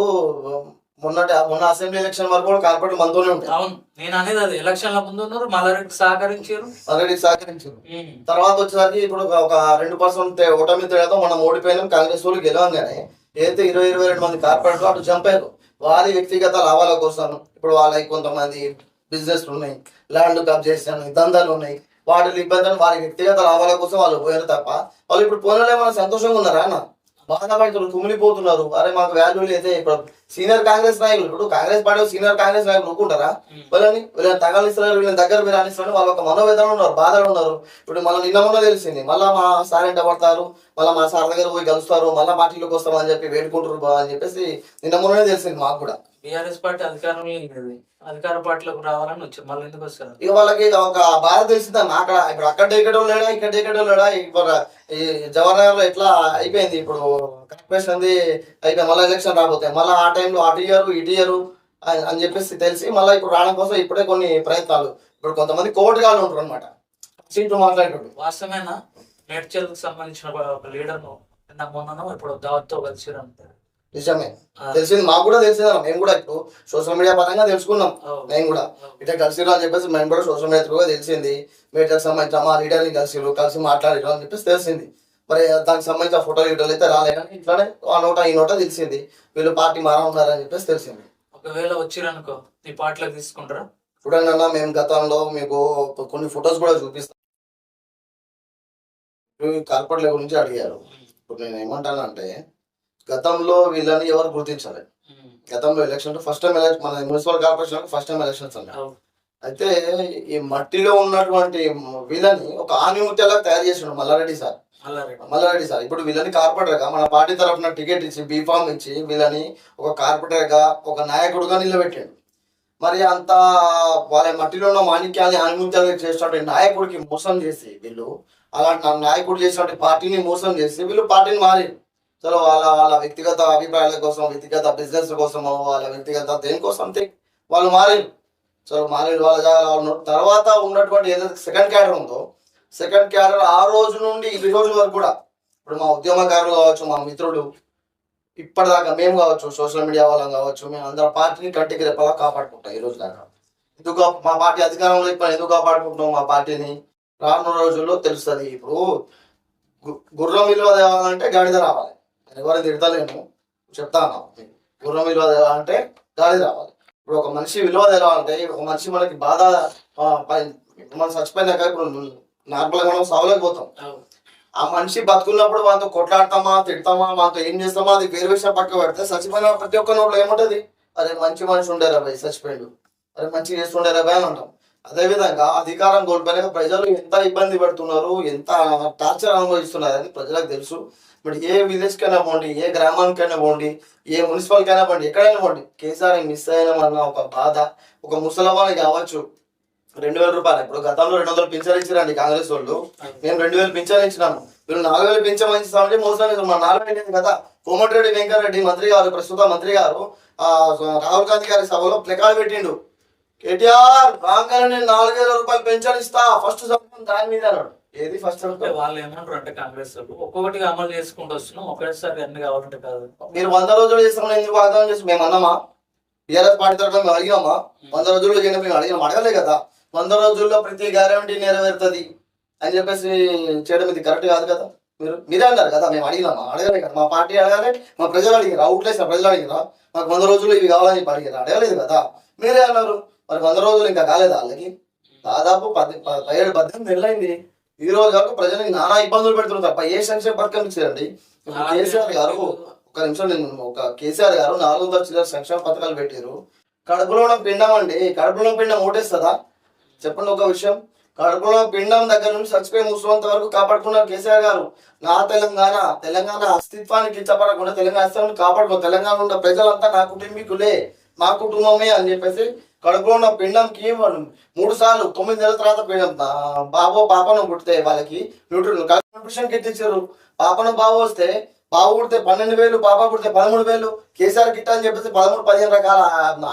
మొన్నటి మొన్న అసెంబ్లీ ఎలక్షన్ వరకు కూడా కార్పొరేట్ మనతోనే ఉంటాయి అవును. నేను అనేది అది. ఎలక్షన్ల ముందు ఉన్నారు మల్లారెడ్డి సహకరించారు. ఆల్రెడీ సహకరించారు. తర్వాత వచ్చేసరికి ఇప్పుడు ఒక- రెండు పర్సెంట్ ఓటమి తేడాతో మనం ఓడిపోయినాం. కాంగ్రెస్ వాళ్ళు గెలవంగానే ఏదైతే ఇరవై ఇరవై రెండు మంది కార్పొరేట్లు అటు చంపారు. వారి వ్యక్తిగత లాభాల కోసం ఇప్పుడు వాళ్ళకి కొంతమంది బిజినెస్ ఉన్నాయి ల్యాండ్ కబ్ చేసాను దందాలు ఉన్నాయి. వాటి ఇబ్బందులు వారి వ్యక్తిగత లాభాల కోసం వాళ్ళు పోయారు తప్ప వాళ్ళు ఇప్పుడు పోయిన ఏమైనా సంతోషంగా ఉన్నారా అన్న? బాధపడుతున్నారు కుమిలిపోతున్నారు. అరే మాకు వాల్యూ లేదే. ఇప్పుడు సీనియర్ కాంగ్రెస్ నాయకులు ఇప్పుడు కాంగ్రెస్ పార్టీ సీనియర్ కాంగ్రెస్ నాయకులు ఉమ్. వీళ్ళని వీళ్ళని తగలిస్తున్నారు వీళ్ళని దగ్గర మీరు అనిస్తున్నారు వాళ్ళు ఒక మనోవేదన ఉన్నారు బాధలు ఉన్నారు. ఇప్పుడు మనం నిన్న మొన్న తెలిసింది మళ్ళా మా సార్ ఎంట పడతారు మళ్ళీ మా సార్ దగ్గర పోయి కలుస్తారు మళ్ళీ పార్టీలోకి వస్తామని చెప్పి వేడుకుంటారు బా అని చెప్పేసి నిన్న మొన్ననే తెలిసింది మాకు కూడా. బీఆర్ఎస్ పార్టీ అధికారంలో లేదు. అధికార పార్టీలోకి రావాలని వచ్చారు. మళ్ళీ ఎందుకు వస్తారు ఇక వాళ్ళకి ఒక బాధ తెలిసిందన్న అక్కడ ఇప్పుడు అక్కడ ఎక్కడో లేడా ఇక్కడ ఎక్కడో లేడా? ఇప్పుడు ఈ జవహర్లో ఎట్లా అయిపోయింది? ఇప్పుడు కార్పొరేషన్ అయిపోయి మళ్ళీ ఎలక్షన్ రాబోతాయి మళ్ళీ ఆ టైంలో అటు ఇయర్ ఇటు ఇయర్ అని చెప్పేసి తెలిసి మళ్ళీ ఇప్పుడు రావడం కోసం ఇప్పుడే కొన్ని ప్రయత్నాలు. ఇప్పుడు కొంతమంది కోర్టుగాళ్ళు ఉంటారు అనమాట సీట్లు మాట్లాడేటోడు వాస్తవేనా మేడ్చల్కు సంబంధించిన ఒక లీడర్ను నిన్న మొన్నను ఇప్పుడు దావత్తో కలిసిరంటే నిజమే. తెలిసింది మాకు కూడా తెలిసింది. మేము కూడా ఇప్పుడు సోషల్ మీడియా పరంగా తెలుసుకున్నాం. మేము కూడా. ఇట్లా కలిసిరు అని చెప్పేసి మేము కూడా సోషల్ మీడియా త్రూగా తెలిసింది. మీటర్కి సంబంధించిన మా లీడర్ని కలిసిరు కలిసి మాట్లాడారు అని చెప్పేసి తెలిసింది. మరి దానికి సంబంధించిన ఫోటో లీటర్లు అయితే రాలేదని ఇట్లానే ఆ నోట ఈ నోట తెలిసింది. వీళ్ళు పార్టీ మారా ఉన్నారని చెప్పేసి తెలిసింది. ఒకవేళ వచ్చిరనుకో నీ పాటలకు తీసుకుంటారా? చూడండి అన్న మేము గతంలో మీకు కొన్ని ఫొటోస్ కూడా చూపిస్తాం. కార్పొరేట్ లెవెల్ నుంచి అడిగారు. ఇప్పుడు నేను ఏమంటానంటే గతంలో వీళ్ళని ఎవరు గుర్తించాలి. గతంలో ఎలక్షన్ ఫస్ట్ టైం ఎలక్షన్ మన municipal corporation first time elections అవును. అయితే ఈ మట్టిలో ఉన్నటువంటి వీళ్ళని ఒక ఆనిముత్యాలా తయారు చేసిండు మల్లారెడ్డి సార్. మల్లారెడ్డి. సార్. ఇప్పుడు వీళ్ళని కార్పొరేటర్గా మన పార్టీ తరఫున టికెట్ ఇచ్చి బీఫామ్ ఇచ్చి వీళ్ళని ఒక కార్పొరేటర్గా ఒక నాయకుడుగా నిలబెట్టాడు. మరి అంత వాళ్ళ మట్టిలో ఉన్న మాణిక్యాన్ని ఆనిముత్యాలు చేసినటువంటి నాయకుడికి మోసం చేసి వీళ్ళు అలాంటి నాయకుడు చేసినటువంటి పార్టీని మోసం చేసి వీళ్ళు పార్టీని మారి సరే వాళ్ళ వాళ్ళ వ్యక్తిగత అభిప్రాయాల కోసం వ్యక్తిగత బిజినెస్ కోసం వాళ్ళ వ్యక్తిగత దేనికోసం తే- వాళ్ళు మారి సో మారారు వాళ్ళ జాగాలో వాళ్ళు తర్వాత ఉన్నటువంటి ఏదైతే సెకండ్ క్యాడర్ ఉందో సెకండ్ క్యాడర్ ఆ రోజు నుండి ఈ రోజు వరకు కూడా ఇప్పుడు మా ఉద్యమకారులు కావచ్చు మా మిత్రులు ఇప్పటిదాకా మేము కావచ్చు సోషల్ మీడియా వాళ్ళం కావచ్చు మేము అందరం పార్టీని కంటికి రెప్పలా కాపాడుకుంటాం ఈ రోజు దాకా. ఎందుకు మా పార్టీ అధికారంలో ఇప్పుడు ఎందుకు కాపాడుకుంటాం మా పార్టీని? రానున్న రోజుల్లో తెలుస్తుంది. ఇప్పుడు గు- గుర్రం విలువ తేవాలంటే గాడిద రావాలి. ఎవరిని తిడతలేను. చెప్తాను. గుర్రం విలువ తేవాలంటే గాడిద రావాలి. ఇప్పుడు ఒక మనిషి విలువ తెలవాలంటే ఒక మనిషి మనకి బాధ మనం చచ్చిపోయినాక ఇప్పుడు నార్మల్గా మనం సావలేకపోతాం. అవును. ఆ మనిషి బతుకున్నప్పుడు మనతో కొట్లాడతామా తిడతామా మనతో ఏం చేస్తామా అది వేరు విషయం పక్క పెడితే చచ్చిపోయిన ప్రతి ఒక్క నోట్లో ఏముంటది? అరే మంచి మనిషి ఉండేరా భయ్ చచ్చిపోయాడు. అరే మంచి చేస్తుండేరా భయ్ అని అంటాం. అదే విధంగా అధికారం కోల్పోయినాక ప్రజలు ఎంత ఇబ్బంది పడుతున్నారు ఎంత టార్చర్ అనుభవిస్తున్నారు అని ప్రజలకు తెలుసు. ఇప్పుడు ఏ విలేజ్కైనా పోండి ఏ గ్రామానికైనా పోండి ఏ మున్సిపల్కైనా పోండి ఎక్కడైనా పోండి కేసీఆర్ మిస్ అయినామన్న ఒక బాధ. ఒక ముసలవానికి కావచ్చు రెండు వేల రూపాయలు. ఇప్పుడు గతంలో రెండు వందలు పింఛన్ ఇచ్చారండి కాంగ్రెస్ వాళ్ళు. మేము రెండు వేలు పింఛన్ ఇచ్చినాము. మీరు నాలుగు వేలు పింఛన్ ఇస్తామంటే మోసం మా నాలుగు వేలు కదా. కోమటిరెడ్డి వెంకటరెడ్డి మంత్రి గారు ప్రస్తుత మంత్రి గారు రాహుల్ గాంధీ గారి సభలో ప్లెకార్డ్ పెట్టిండు. కేటీఆర్ రాగానే నేను నాలుగు వేల రూపాయలు పెన్షన్ ఇస్తా ఫస్ట్ సంవత్సరం దాని మీద అన్నాడు. ఏది ఫస్ట్ అంటే వాళ్ళు ఏమంటారు అంటే కాంగ్రెస్ ఒక్కొక్కటిగా అమలు చేసుకుంటూ వస్తున్నాం ఒకటేసారి అన్ని కావాలంటే కాదు. మీరు వంద రోజులు చేస్తామని ఎందుకు వాగ్దానం చేసి మేము అన్నామా? టీఆర్ఎస్ పార్టీ తరఫున మేము అడిగామా? వంద రోజుల్లో చేయడం మేము అడిగినాం అడగలే కదా. వంద రోజుల్లో ప్రతి గ్యారంటీ నెరవేరుతుంది అని చెప్పేసి చేయడం ఇది కరెక్ట్ కాదు కదా? మీరు మీరే అన్నారు కదా మేము అడిగినామా? అడగలే కదా. మా పార్టీ అడగాలి మా ప్రజలు అడిగారు అవుట్లేస్ ప్రజలు అడిగారా మాకు వంద రోజులు ఇవి కావాలని అడిగారు అడగలేదు కదా. మీరే అన్నారు. మరి వంద రోజులు ఇంకా కాలేదా వాళ్ళకి? దాదాపు పది పదిహేడు పద్దెనిమిది నెలలైంది. ఈ రోజు వరకు ప్రజలకు నానా ఇబ్బందులు పెడుతున్నారు తప్ప ఏ సంక్షేమ పథకం ఇచ్చారండి? ఇప్పుడు కేసీఆర్ గారు ఒక నిమిషం నేను ఒక కేసీఆర్ గారు నాలుగు వందల చిల్లర సంక్షేమ పథకాలు పెట్టారు కడుపులో ఉన్న పిండం అండి. కడుపులో పిండం ఓటేస్తుందా? చెప్పండి ఒక విషయం. కడుపులో పిండం దగ్గర నుంచి చచ్చిపోయి ముసువంత వరకు కాపాడుకున్నారు కేసీఆర్ గారు. నా తెలంగాణ తెలంగాణ అస్తిత్వానికి ఇచ్చపడకుండా తెలంగాణ అస్తిత్వాన్ని కాపాడుకో తెలంగాణ ఉన్న ప్రజలంతా నా కుటుంబీకులే మా కుటుంబమే అని చెప్పేసి కడుపులో ఉన్న పిండంకి మూడు సార్లు తొమ్మిది నెలల తర్వాత పిండం. బాబో పాపను పుడితే వాళ్ళకి న్యూట్రిన్ న్యూట్రిషన్ కిట్ ఇచ్చారు పాపను బాబు వస్తే బాబు పుడితే పన్నెండు వేలు పాప పుడితే పదమూడు వేలు కేసీఆర్ కిట్ అని చెప్పేసి పదమూడు పదిహేను రకాల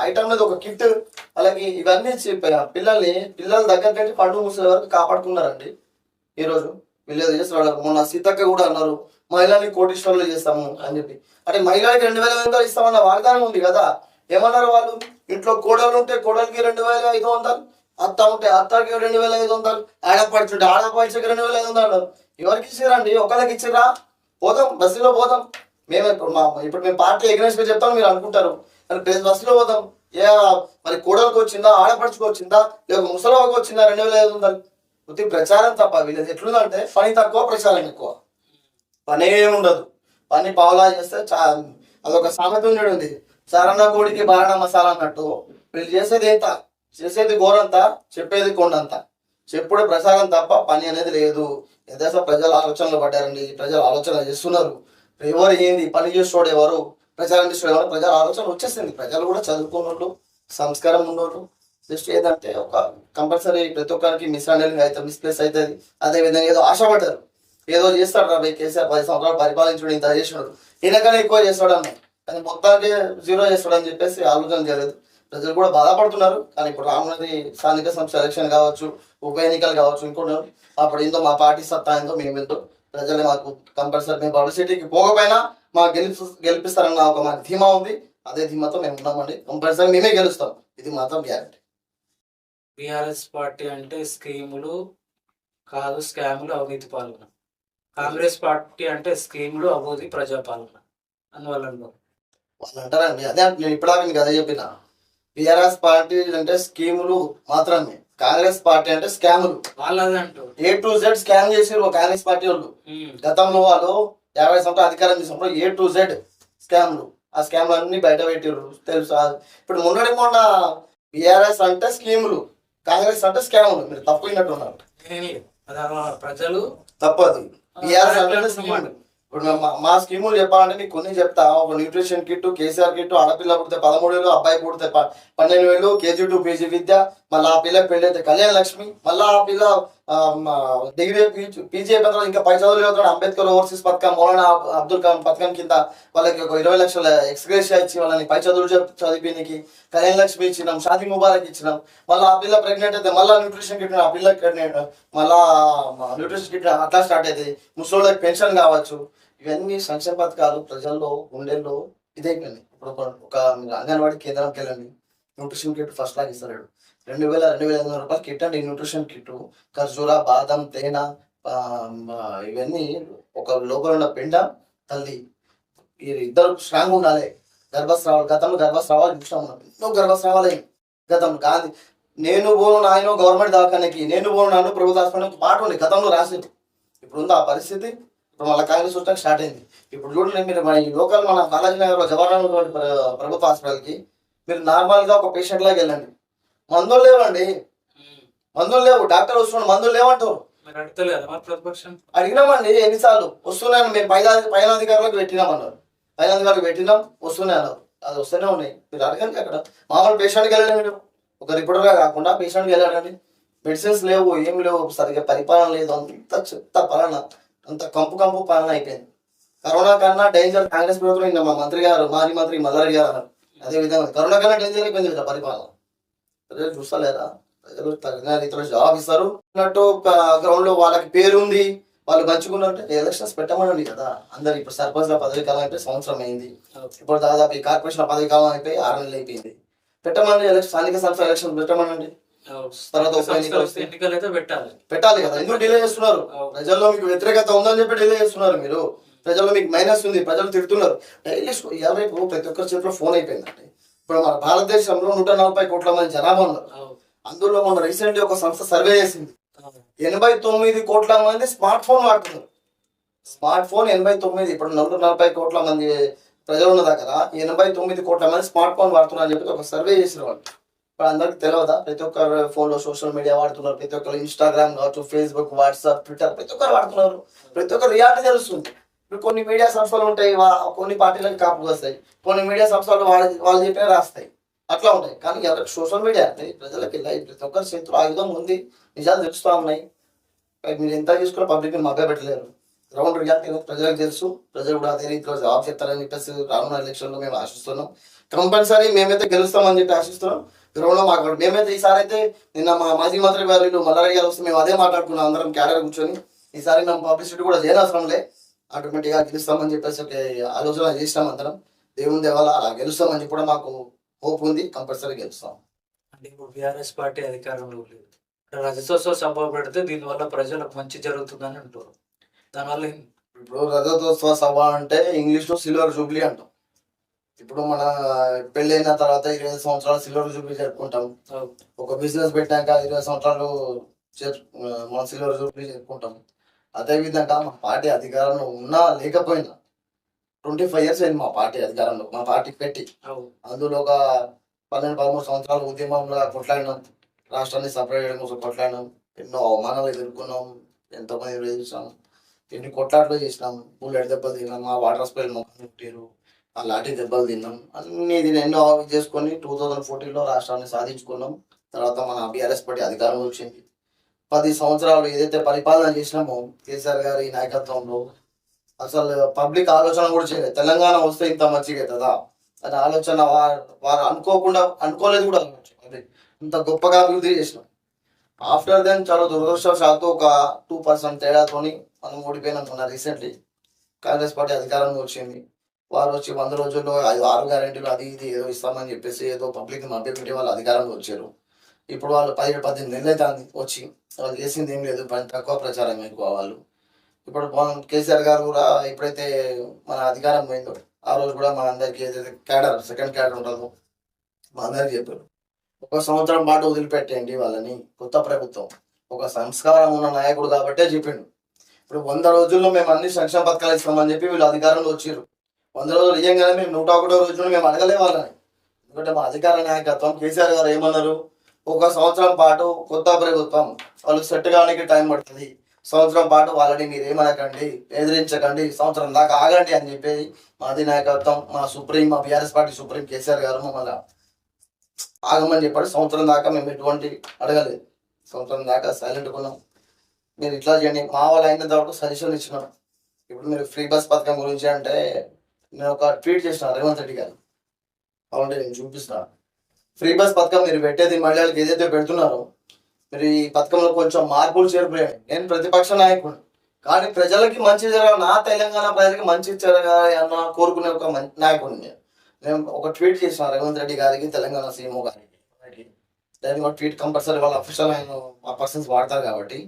ఐటమ్ అనేది ఒక కిట్ వాళ్ళకి ఇవన్నీ పిల్లల్ని పిల్లల దగ్గర నుంచి పండు ముసలి వరకు కాపాడుకున్నారండి. ఈరోజు వీళ్ళు చేస్తున్నారు. మొన్న సీతక్క కూడా అన్నారు మహిళల్ని కోటీశ్వరులు చేస్తాము అని చెప్పి. అంటే మహిళలకి రెండు వేల ఐదు ఇస్తామన్న వాగ్దానం ఉంది కదా. ఏమన్నారు వాళ్ళు? ఇంట్లో కోడలు ఉంటే కోడలికి రెండు వేల ఐదు వందలు అత్త ఉంటే అత్తకి రెండు వేల ఐదు వందలు ఆడపడుచుంటే ఆడపడుచుకి రెండు వేల ఐదు వందలు. ఎవరికి ఇచ్చారండి ఒకళ్ళకి ఇచ్చిరా పోదాం బస్సులో పోదాం. మేము ఇప్పుడు మా ఇప్పుడు మేము పార్టీ ఎగ్నెస్ట్ చెప్తాం మీరు అనుకుంటారు. మరి ప్లేస్ బస్సులో పోదాం. ఏ మరి కోడలకు వచ్చిందా ఆడపడుచుకు వచ్చిందా లేక ముసలవాకు వచ్చిందా రెండు వేల ఐదు వందలు? ఉత్తి ప్రచారం తప్ప వీళ్ళది ఎట్లుందంటే పని తక్కువ ప్రచారం ఎక్కువ. పని ఏమి ఉండదు పని పావులా చేస్తే చా అదొక సామెత ఉండేది. ఉంది సరణ కోడికి బారణ మసాలా అన్నట్టు. వీళ్ళు చేసేది ఎంత చేసేది గోరంత చెప్పేది కొండంత. చెప్పుడు ప్రసారం తప్ప పని అనేది లేదు. యథాస ప్రజల ఆలోచనలు పడ్డారండి. ప్రజలు ఆలోచన చేస్తున్నారు. ఎవరు ఏంది? పని చేసేవాడు ఎవరు? ప్రచారం చేసేవాడు ఎవరు? ప్రజల ఆలోచన వచ్చేసింది. ప్రజలు కూడా చదువుకున్నోళ్ళు సంస్కారం ఉన్నోళ్ళు. జస్ట్ ఏదంటే ఒక కంపల్సరీ ప్రతి ఒక్కరికి మిస్అండర్స్టాండింగ్ అవుతుంది మిస్ప్లేస్ అవుతుంది. అదే విధంగా ఏదో ఆశపడ్డారు. ఏదో చేస్తాడు రా కేసీఆర్ పది సంవత్సరాలు పరిపాలించుడు ఇంత చేసినాడు. ఈయనకనే ఎక్కువ చేస్తాడు అన్నాడు కానీ మొత్తానికి జీరో చేస్తాడు అని చెప్పేసి ఆలోచన చేయలేదు ప్రజలు కూడా బాధపడుతున్నారు. కానీ ఇప్పుడు రానున్నది స్థానిక సంస్థ ఎలక్షన్ కావచ్చు ఉప ఎన్నికలు కావచ్చు ఇంకోటి అప్పుడు ఏందో మా పార్టీ సత్తా ఏందో మేము ప్రజలు మాకు కంపల్సరీ మేము పబ్లిసిటీకి పోకపోయినా మాకు గెలిపి గెలిపిస్తారన్న ఒక మాకు ధీమా ఉంది. అదే ధీమాతో మేము ఉన్నామండి. కంపల్సరీ మేమే గెలుస్తాం. ఇది మాత్రం గ్యారంటీ బీఆర్ఎస్ పార్టీ అంటే స్కీములు కాదు స్కాములు అవినీతి పాలన. కాంగ్రెస్ పార్టీ అంటే స్కీములు అభివృద్ధి ప్రజాపాలన. అందువల్ల వాళ్ళు అంటారండి అదే నేను ఇప్పటిదాకా మీకు అదే చెప్పిన. బీఆర్ఎస్ పార్టీ అంటే స్కీములు మాత్రమే. కాంగ్రెస్ పార్టీ అంటే స్కాములు. ఏ టు జెడ్ స్కామ్ చేసారు కాంగ్రెస్ పార్టీ వాళ్ళు. గతంలో వాళ్ళు యాభై సంవత్సరాలు అధికారం చేసినప్పుడు ఏ టు జెడ్ స్కామ్లు. ఆ స్కామ్లు అన్ని బయట పెట్టారు తెలుసు? ఇప్పుడు మొన్నటి మొన్న బీఆర్ఎస్ అంటే స్కీములు కాంగ్రెస్ అంటే స్కాములు. మీరు తప్పు అలా ప్రజలు తప్పదు. బీఆర్ఎస్ అంటే స్కీములు. ఇప్పుడు మా- స్కీములు చెప్పాలంటే మీకు కొన్ని చెప్తా. ఒక న్యూట్రిషన్ కిట్ కేసీఆర్ కిట్ ఆడపిల్ల పుడితే పదమూడు వేలు అబ్బాయి పుడితే పన్నెండు వేలు కేజీ టు పీజీ విద్య మళ్ళీ ఆ పిల్లకి పెళ్ళి అయితే కళ్యాణ లక్ష్మి మళ్ళీ ఆ పిల్ల డిగ్రీ పీజీ అయిపోయిన తర్వాత ఇంకా పై చదువులు చదువుతాడు. అంబేద్కర్ ఓవర్సీస్ పథకం మౌలానా అబ్దుల్ కలాం పథకం కింద వాళ్ళకి ఒక ఇరవై లక్షల ఎక్స్గ్రేషియా ఇచ్చి వాళ్ళని పై చదువులు చెప్ చదివినికి కళ్యాణ లక్ష్మి ఇచ్చినాం షాదీ ముబారక్ ఇచ్చినాం. మళ్ళీ ఆ పిల్ల ప్రెగ్నెంట్ అయితే మళ్ళీ న్యూట్రిషన్ కిట్ ఆ పిల్లకి ప్రెగ్నెంట్ మళ్ళా న్యూట్రిషన్ కిట్ అట్లా స్టార్ట్ అవుతుంది ముసలోళ్ళకి పెన్షన్ కావచ్చు. ఇవన్నీ సంక్షేమ పథకాలు ప్రజల్లో గుండెల్లో ఇదైపోయింది ఇప్పుడు ఒక మీరు అంగన్వాడీ కేంద్రానికి వెళ్ళండి. న్యూట్రిషన్ కిట్ ఫస్ట్ లాగా ఇస్తారు రెండు వేల రెండు వేల ఐదు వందల రూపాయలు కిట్ అండి న్యూట్రిషన్ కిట్ ఖర్జూర బాదం తేనె ఇవన్నీ ఒక లోపల ఉన్న పిండ తల్లి. ఈ ఇద్దరు స్ట్రాంగ్ ఉండాలి. గర్భస్రావాలు గతంలో గర్భస్రావాలు చూసినాం ఉన్నాం ఎన్నో గర్భస్రావాలు. గతం గాంధీ. నేను పోను నాయన గవర్నమెంట్ దవాఖానకి. నేను పోను నాను ప్రభుత్వ హాస్పిటల్ ఒక ఉంది గతంలో రాసింది. ఇప్పుడు ఉంది ఆ పరిస్థితి. ఇప్పుడు మళ్ళీ కాంగ్రెస్ వచ్చాక స్టార్ట్ అయింది. ఇప్పుడు చూడండి మీరు మన ఈ లోకల్ మన బాలాజీ నగర్ జవహర్లాల్ ప్రభుత్వ హాస్పిటల్కి మీరు నార్మల్గా ఒక పేషెంట్ లాగా వెళ్ళండి. మందులు లేవండి. మందులు లేవు. డాక్టర్ వస్తున్నాడు. మందులు లేవంటారు. అడిగినామండి ఎన్నిసార్లు? వస్తున్నాను మేము పైన పైన అధికారులకు పెట్టినాం అన్నారు. పైన అధికారులకు పెట్టినాం వస్తూనే అన్నారు. అది వస్తూనే ఉన్నాయి. మీరు అడగండి అక్కడ. మామూలు పేషెంట్కి వెళ్ళండి మీరు ఒక రిపోర్టర్గా కాకుండా పేషెంట్కి వెళ్ళండి మెడిసిన్స్ లేవు ఏం లేవు. సరిగ్గా పరిపాలన లేదు. అంత చెత్త పాలన. అంత కంపు కంపు పాలన అయిపోయింది. కరోనా కన్నా డేంజర్ కాంగ్రెస్ ప్రభుత్వం ఇంకా మా మంత్రి గారు మాజీ మంత్రి మల్లారెడ్డి గారు అదే విధంగా కరోనా కన్నా డేంజర్ అయిపోయింది వీళ్ళ పరిపాలన? ప్రజలు చూస్తలేరా ప్రజలు తగిన రీతిలో జవాబు ఇస్తారు. అన్నట్టు గ్రౌండ్లో వాళ్ళకి పేరు ఉంది. వాళ్ళు మంచుకున్నట్టు ఎలక్షన్స్ పెట్టమనండి కదా. అందరు ఇప్పుడు సర్పంచ్ పదవి కాలం అయిపోయి సంవత్సరం అయింది. ఇప్పుడు దాదాపు ఈ కార్పొరేషన్ పదవి కాలం అయిపోయి ఆరు నెలలు అయిపోయింది. పెట్టమనండి ఎలక్షన్ స్థానిక సంస్థ ఎలక్షన్ పెట్టమనండి. తర్వాత ఉప ఎన్నికలు అయితే పెట్టాలి. పెట్టాలి కదా. ఎందుకు డిలే చేస్తున్నారు. ప్రజల్లో మీకు వ్యతిరేకత ఉందని చెప్పి డిలే చేస్తున్నారు మీరు. ప్రజల్లో మీకు మైనస్ ఉంది ప్రజలు తిడుతున్నారు. డైలీ ప్రతి ఒక్కరి చేతిలో ఫోన్ అయిపోయిందండి. ఇప్పుడు మన భారతదేశంలో నూట నలభై కోట్ల మంది జనాభా ఉన్నారు. అందులో మన రీసెంట్లీ ఒక సంస్థ సర్వే చేసింది. ఎనభై తొమ్మిది కోట్ల మంది స్మార్ట్ ఫోన్ వాడుతున్నారు. స్మార్ట్ ఫోన్ ఎనభై తొమ్మిది ఇప్పుడు నూట నలభై కోట్ల మంది ప్రజలు ఉన్న దగ్గర ఎనభై తొమ్మిది కోట్ల మంది స్మార్ట్ ఫోన్ వాడుతున్నారు అని చెప్పి ఒక సర్వే చేసిన వాళ్ళు. ఇప్పుడు అందరికి తెలియదా ప్రతి ఒక్కరు ఫోన్లో సోషల్ మీడియా వాడుతున్నారు. ప్రతి ఒక్కరు ఇన్స్టాగ్రామ్ కావచ్చు ఫేస్బుక్ వాట్సాప్ ట్విట్టర్ ప్రతి ఒక్కరు వాడుతున్నారు. ప్రతి ఒక్కరు రియాలిటీ తెలుస్తుంది. ఇప్పుడు కొన్ని మీడియా సంస్థలు ఉంటాయి వా- కొన్ని పార్టీలకు కాపులు వస్తాయి. కొన్ని మీడియా సంస్థలు వాళ్ళు వాళ్ళు చెప్పిన రాస్తాయి. అట్లా ఉంటాయి. కానీ ఎవరికి సోషల్ మీడియా అంటే ప్రజలకి లైవ్ ప్రతి ఒక్కరి చేతిలో ఆయుధం ఉంది. నిజాలు తెలుస్తూ ఉన్నాయి. మీరు ఎంత చూసుకున్నా పబ్లిక్ మగ్గ పెట్టలేరు గ్రౌండ్ రియాలిటీ ప్రజలకు తెలుసు. ప్రజలు కూడా అదే రీతిలో జవాబు చెప్తారని చెప్పేసి రానున్న ఎలక్షన్లో మేము ఆశిస్తున్నాం. కంపల్సరీ మేమైతే గెలుస్తామని చెప్పి ఆశిస్తున్నాం. గ్రౌండ్లో మాకు మేమైతే ఈసారి అయితే నిన్న మా మాజీ మంత్రి గారు వీళ్ళు మల్లారెడ్డి గారు వస్తే మేము అదే మాట్లాడుకున్నాం అందరం క్యాడర్ కూర్చొని. ఈసారి మేము పబ్లిసిటీ కూడా చేయనవసరం లే. ఆటోమేటిక్గా గెలుస్తామని చెప్పేసి ఒక ఆలోచన చేసినాం అందరం. దేవుని దేవాల అలా గెలుస్తామని చెప్పి కూడా మాకు హోప్ ఉంది కంపల్సరీ గెలుస్తాం. అంటే ఇప్పుడు బీఆర్ఎస్ పార్టీ అధికారంలో లేదు. రజతోత్సవ సభ పెడితే దీనివల్ల ప్రజలకు మంచి జరుగుతుందని అంటారు దానివల్ల ఇప్పుడు రజతోత్సవ సభ అంటే ఇంగ్లీష్లో సిల్వర్ జూబ్లీ అంటాం. ఇప్పుడు మన పెళ్ళైన తర్వాత ఇరవై ఐదు సంవత్సరాలు సిల్వర్ జూబ్లీ జరుపుకుంటాం. ఒక బిజినెస్ పెట్టాక ఇరవై సంవత్సరాలు మన సిల్వర్ జూబ్లీ జరుపుకుంటాం. అదే విధంగా మా పార్టీ అధికారంలో ఉన్నా లేకపోయినా ట్వంటీ ఫైవ్ ఇయర్స్ అయింది మా పార్టీ అధికారంలో మా పార్టీ పెట్టి. అందులో ఒక పన్నెండు పదమూడు సంవత్సరాలు ఉద్యమంలో కొట్లాడినాం. రాష్ట్రాన్ని సపరేట్ చేయడం కోసం కొట్లాడినాం. ఎన్నో అవమానాలు ఎదుర్కొన్నాం. ఎంతో మంది చేసాం ఎన్ని కొట్లాట్లు చేసినాం. బుల్లెట్ దెబ్బలు తిన్నాం. ఆ వాటర్ స్ప్రేలు మొక్కలు కొట్టారు ఆ లాఠీ దెబ్బలు తిన్నాం. అన్ని దీన్ని ఎన్నో చేసుకొని టూ థౌజండ్ ఫోర్టీన్లో రాష్ట్రాన్ని సాధించుకున్నాం. తర్వాత మన బీఆర్ఎస్ పార్టీ అధికారం వచ్చింది. పది సంవత్సరాలు ఏదైతే పరిపాలన చేసినామో కేసీఆర్ గారి నాయకత్వంలో అసలు పబ్లిక్ ఆలోచన కూడా చేయలేదు. తెలంగాణ వస్తే ఇంత మంచిగా కదా అని ఆలోచన వారు వారు అనుకోకుండా అనుకోలేదు కూడా. అనొచ్చు. ఇంత గొప్పగా అభివృద్ధి చేసినాం. ఆఫ్టర్ దెన్ చాలా దురదృష్టవశాత్తు ఒక టూ పర్సెంట్ తేడాతోని మనం ఓడిపోయినాం మొన్న రీసెంట్లీ. కాంగ్రెస్ పార్టీ అధికారంలో వచ్చింది. వారు వచ్చి వంద రోజుల్లో ఆరు గ్యారెంటీలు అది ఇది ఏదో ఇస్తామని చెప్పేసి ఏదో పబ్లిక్ మభ్యపెట్టి వాళ్ళు అధికారంలో వచ్చారు. ఇప్పుడు వాళ్ళు పదిహేడు పద్దెనిమిది నెలలు అవుతుంది వచ్చి వాళ్ళు చేసింది ఏం లేదు తక్కువ ప్రచారం ఎక్కువ వాళ్ళు. ఇప్పుడు మనం కేసీఆర్ గారు కూడా ఎప్పుడైతే మన అధికారం పోయిందో ఆ రోజు కూడా మన అందరికి ఏదైతే క్యాడర్ సెకండ్ క్యాడర్ ఉంటుందో మా అందరికి చెప్పారు. ఒక సంవత్సరం పాటు వదిలిపెట్టేయండి వాళ్ళని కొత్త ప్రభుత్వం. ఒక సంస్కారం ఉన్న నాయకుడు కాబట్టే చెప్పిండు. ఇప్పుడు వంద రోజుల్లో మేము అన్ని సంక్షేమ పథకాలు ఇస్తామని చెప్పి వీళ్ళు అధికారంలో వచ్చారు. వంద రోజులు ఇయ్యంగానే మేము నూట ఒకటో రోజున మేము అడగలే వాళ్ళని. ఎందుకంటే మా అధికార నాయకత్వం కేసీఆర్ గారు ఏమన్నారు? ఒక సంవత్సరం పాటు కొత్త ప్రభుత్వం వాళ్ళు సెట్ కావడానికి టైం పడుతుంది. సంవత్సరం పాటు వాళ్ళని మీరు ఏమనకండి ఎదిరించకండి సంవత్సరం దాకా ఆగండి అని చెప్పి మా అధినాయకత్వం మా సుప్రీం మా బీఆర్ఎస్ పార్టీ సుప్రీం కేసీఆర్ గారు మమ్మల్ని ఆగమని చెప్పాడు. సంవత్సరం దాకా మేము ఎటువంటి అడగలేదు. సంవత్సరం దాకా సైలెంట్ కొన్నాం మీరు ఇట్లా చేయండి. మా వాళ్ళు అయినంత తర్వాత సజెషన్ ఇచ్చినాం. ఇప్పుడు మీరు ఫ్రీ బస్ పథకం గురించి అంటే నేను ఒక ట్వీట్ చేసిన రేవంత్ రెడ్డి గారు. అవునంటే నేను చూపిస్తాను ఫ్రీ బస్ పథకం మీరు పెట్టేది మహిళలకు ఏదైతే పెడుతున్నారో మీరు ఈ పథకంలో కొంచెం మార్పులు చేరిపోయాయి నేను ప్రతిపక్ష నాయకుడు. కానీ ప్రజలకి మంచి జరగాలి నా తెలంగాణ ప్రజలకి మంచి జరగాలి అన్న కోరుకునే ఒక నాయకుడిని నేను. నేను ఒక ట్వీట్ చేసిన రేవంత్ రెడ్డి గారికి తెలంగాణ సీఎం గారికి. దానికి ఒక ట్వీట్ కంపల్సరీ వాళ్ళ అఫీషియల్ ఆయన ఆ పర్సన్స్ వాడతారు కాబట్టి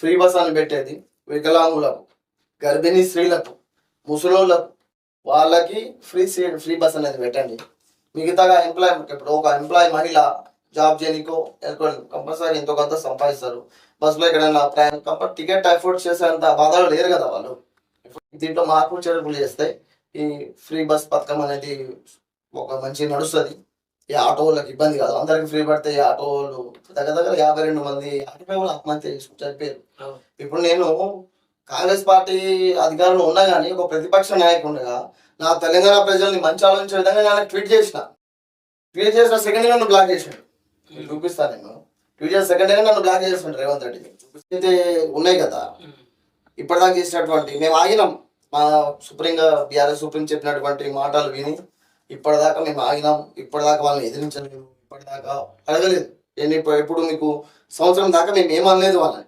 ఫ్రీ బస్ అని పెట్టేది వికలాంగులకు గర్భిణీ స్త్రీలకు ముసలోళ్ళకు వాళ్ళకి ఫ్రీ సీట్ ఫ్రీ బస్ అనేది పెట్టండి. మిగతాగా ఎంప్లాయ్మెంట్ ఇప్పుడు ఒక ఎంప్లాయ్ మహిళ జాబ్ చేయనికో కంపల్సరీ ఎంతో కొంత సంపాదిస్తారు. బస్సులో ఎక్కడైనా ప్రయాణం కంపల్ టికెట్ అఫోర్డ్ చేసేంత బాధలు లేరు కదా వాళ్ళు. దీంట్లో మార్పులు చేర్పులు చేస్తే ఈ ఫ్రీ బస్ పథకం అనేది ఒక మంచి నడుస్తుంది. ఈ ఆటో వాళ్ళకి ఇబ్బంది కాదు. అందరికి ఫ్రీ పడితే ఈ ఆటో వాళ్ళు దగ్గర దగ్గర యాభై రెండు మంది ఆటో ఆత్మహత్య అవును. ఇప్పుడు నేను కాంగ్రెస్ పార్టీ అధికారంలో ఉన్నా కానీ ఒక ప్రతిపక్ష నాయకుడిగా నా తెలంగాణ ప్రజల్ని మంచి ఆలోచించే విధంగా నేను ట్వీట్ చేసిన. ట్వీట్ చేసిన సెకండ్ నన్ను బ్లాక్ చేసాడు. చూపిస్తాను నేను. ట్వీట్ చేసిన సెకండ్ నన్ను బ్లాక్ చేస్తుంటారు రేవంత్ రెడ్డి. అయితే ఉన్నాయి కదా. ఇప్పటిదాకా చేసినటువంటి మేము ఆగినాం. మా సుప్రీంగా బీఆర్ఎస్ సుప్రీం చెప్పినటువంటి మాటలు విని ఇప్పటిదాకా మేము ఆగినాం. ఇప్పటిదాకా వాళ్ళని ఎదిరించలేదు. ఇప్పటిదాకా అడగలేదు. నేను ఇప్పుడు ఎప్పుడు మీకు సంవత్సరం దాకా మేము ఏమనలేదు వాళ్ళని.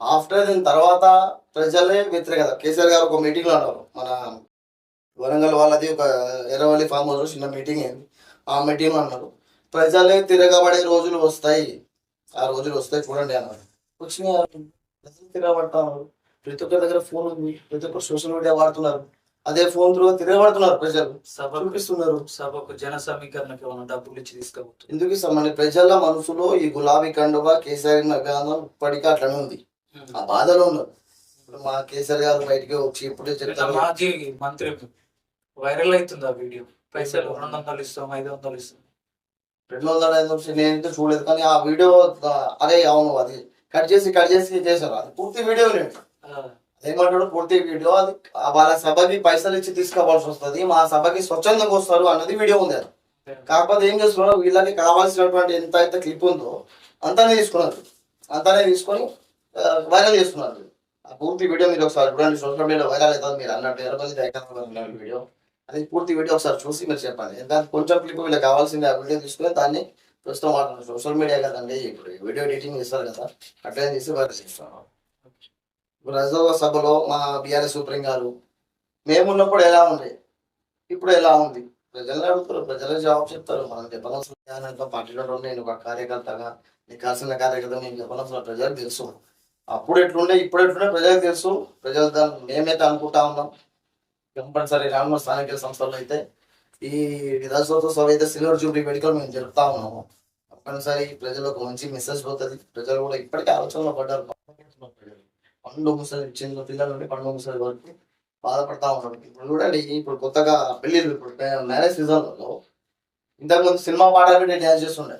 ఆఫ్టర్ దీని తర్వాత ప్రజలే వ్యతిరేకత. కేసీఆర్ గారు ఒక మీటింగ్లో అన్నారు. మన వరంగల్ వాళ్ళది ఒక ఎర్రవల్లి ఫామ్ హౌస్ చిన్న మీటింగ్ అయింది ఆ మీటింగ్లో అన్నారు. ప్రజలే తిరగబడే రోజులు వస్తాయి. ఆ రోజులు వస్తాయి చూడండి అన్నారు. ప్రజలు తిరగబడతారు. ప్రతి ఒక్కరి దగ్గర ఫోన్ ఉంది. ప్రతి ఒక్కరు సోషల్ మీడియా వాడుతున్నారు. అదే ఫోన్ త్రూ తిరగబడుతున్నారు ప్రజలు. సభకు చూపిస్తున్నారు. సభకు జన సమీకరణకి ఏమైనా డబ్బులు ఇచ్చి తీసుకుపోతుంది ఎందుకు ఇస్తాం మన ప్రజల మనసులో ఈ గులాబీ కండువా కేసీఆర్ గానం ఇప్పటికీ అట్లనే ఉంది. ఆ బాధలో ఉన్నారు ఇప్పుడు మా కేసీఆర్ గారు బయటికి వచ్చి ఇప్పుడే చెప్తారు. మాజీ మంత్రి వైరల్ అవుతుంది ఆ వీడియో. పైసలు రెండు వందలు ఇస్తాం ఐదు వందలు ఇస్తాం. రెండు వందల ఐదు నిమిషాలు నేనైతే చూడలేదు కానీ ఆ వీడియో అదే అవును అది కట్ చేసి కట్ చేసి చేశారు. అది పూర్తి వీడియో ఆ, ఏమంటాడు పూర్తి వీడియో అది వాళ్ళ సభకి పైసలు ఇచ్చి తీసుకోవాల్సి వస్తుంది మా సభకి స్వచ్ఛందంగా వస్తారు అన్నది వీడియో ఉంది అది. కాకపోతే ఏం చేస్తున్నారు వీళ్ళకి కావాల్సినటువంటి ఎంత అయితే క్లిప్ ఉందో అంతానే తీసుకున్నారు. అంతానే తీసుకొని వైరల్ చేస్తున్నారు. ఆ పూర్తి వీడియో మీరు ఒకసారి చూడండి. సోషల్ మీడియా వైరల్ అవుతుంది మీరు అన్నట్టు. ఎర్రబల్లి వీడియో అది పూర్తి వీడియో ఒకసారి చూసి మీరు చెప్పండి. దానికి కొంచెం క్లిప్ వీళ్ళకి కావాల్సింది ఆ వీడియో తీసుకుని దాన్ని ప్రస్తుతం వాడుతున్నారు సోషల్ మీడియా కదండి ఇప్పుడు వీడియో ఎడిటింగ్ చేస్తారు కదా. అట్లా తీసి వైరల్ చేస్తున్నారు. ఇప్పుడు సభలో మా బీఆర్ఎస్ సుప్రీం గారు మేమున్నప్పుడు ఎలా ఉండే ఇప్పుడు ఎలా ఉంది? ప్రజలు అడుగుతారు. ప్రజలే జవాబు చెప్తారు. మనం చెప్పనవసరం పార్టీలో ఉండే నేను ఒక కార్యకర్తగా నీకు కాల్సిన కార్యకర్త నేను చెప్పనవసరం ప్రజలకు తెలుసు. అప్పుడు ఎట్లుండే ఇప్పుడు ఎట్లుండే ప్రజలకు తెలుసు. ప్రజలు దాన్ని మేమైతే అనుకుంటా ఉన్నాం. కంపల్సరీ రానున్న స్థానిక సంస్థల్లో అయితే ఈ విధానసభ సభ అయితే సిల్వర్ జూబ్లీ వేడుకలు మేము జరుపుతా ఉన్నాము. తప్పనిసరి ప్రజలకు మంచి మెసేజ్ పోతుంది. ప్రజలు కూడా ఇప్పటికే ఆలోచనలో పడ్డారు. పండు ముసలి చిన్న పిల్లల నుండి పండు ముసలి వరకు బాధపడతా ఉన్నాడు ఇప్పుడు చూడండి ఇప్పుడు కొత్తగా పెళ్ళిళ్ళు ఇప్పుడు మ్యారేజ్ సీజన్లలో ఇంతకుముందు సినిమా పాటలు పెట్టి డ్యాన్స్ చేస్తుండే.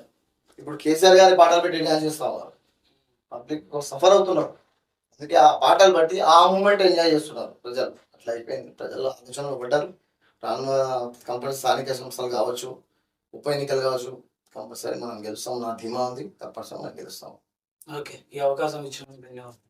ఇప్పుడు కేసీఆర్ గారి పాటలు పెట్టి డ్యాన్స్ చేస్తా ఉన్నారు. పబ్లిక్ సఫర్ అవుతున్నారు. అందుకే ఆ పాటలు బట్టి ఆ మూమెంట్ ఎంజాయ్ చేస్తున్నారు ప్రజలు. అట్లా అయిపోయింది. ప్రజలు ఆలోచనలు పడ్డారు. రానున్న కంపల్సరీ స్థానిక సంస్థలు కావచ్చు ఉప ఎన్నికలు కావచ్చు కంపల్సరీ మనం గెలుస్తాం నా ధీమా ఉంది. తప్పనిసరి మనం గెలుస్తాం. ఓకే. ఈ అవకాశం ఇచ్చినందుకు ధన్యవాదాలు.